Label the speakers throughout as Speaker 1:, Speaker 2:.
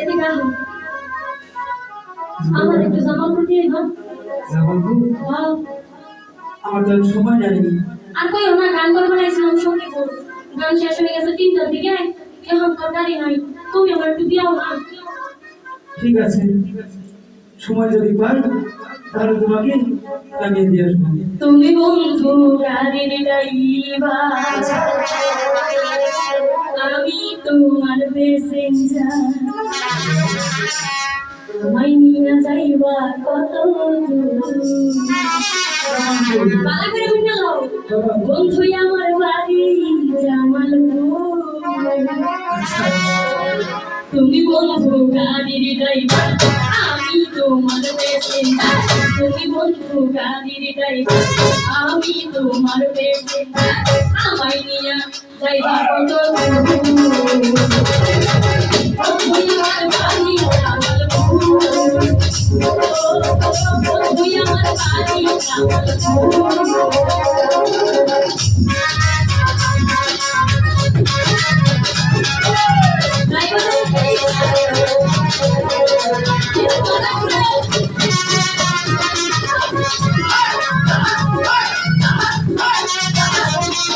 Speaker 1: এদিকে আসো। আমার একটু জামালপুর দিয়ে না
Speaker 2: জামালপুর আমার তো আর সময় নাই।
Speaker 1: আর কই না গান করে বানাইছিলাম সঙ্গীপুর গান শেষ হয়ে গেছে তিনটার দিকে এখন তো গাড়ি নাই। তুমি আমার একটু দিয়াও না।
Speaker 2: ঠিক আছে। সময় যদি পাই তাহলে তোমাকে আমি দিয়ে আসব।
Speaker 1: তুমি বন্ধু গাড়ির ড্রাইভার। আমি তোমার প্যাসেঞ্জার তোমায় নিয়ে আমার বাড়ি জামালপুর তুমি বন্ধু গাড়ির ড্রাইভার আমি তোমার প্যাসেঞ্জার তুমি বন্ধু গাড়ির ড্রাইভার আমি তোমার প্যাসেঞ্জার আমায় নিয়ে যাইবা কত দূর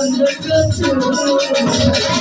Speaker 1: Thank you.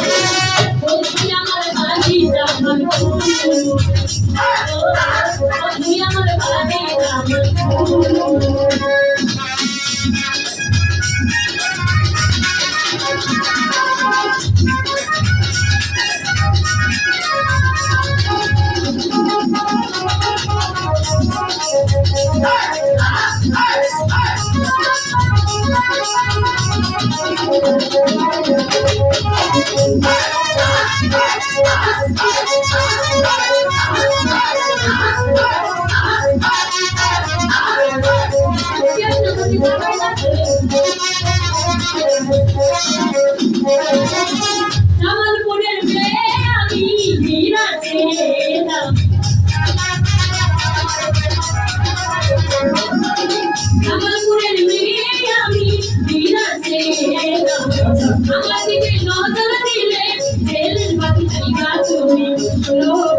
Speaker 1: জামালপুরের মেয়ে আমি মীরা ছিলাম। মেয়ে আমি মীরা ছিলাম। আমার দিকে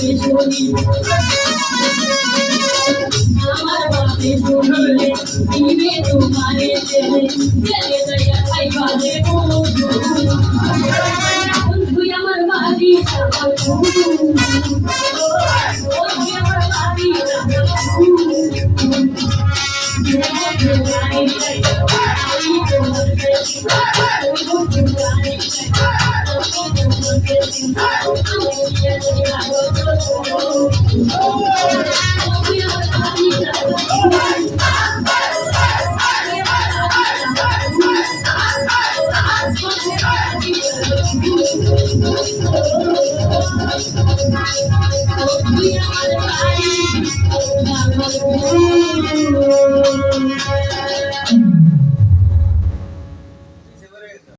Speaker 1: বাপে শুনি আমার বাপে ঘুমিলে দিবে তোমারে ছেলে ছেলে দয়া খাইবা রে বন্ধু বন্ধু আমার বাড়ি বন্ধু আমার বাড়ি Thank you.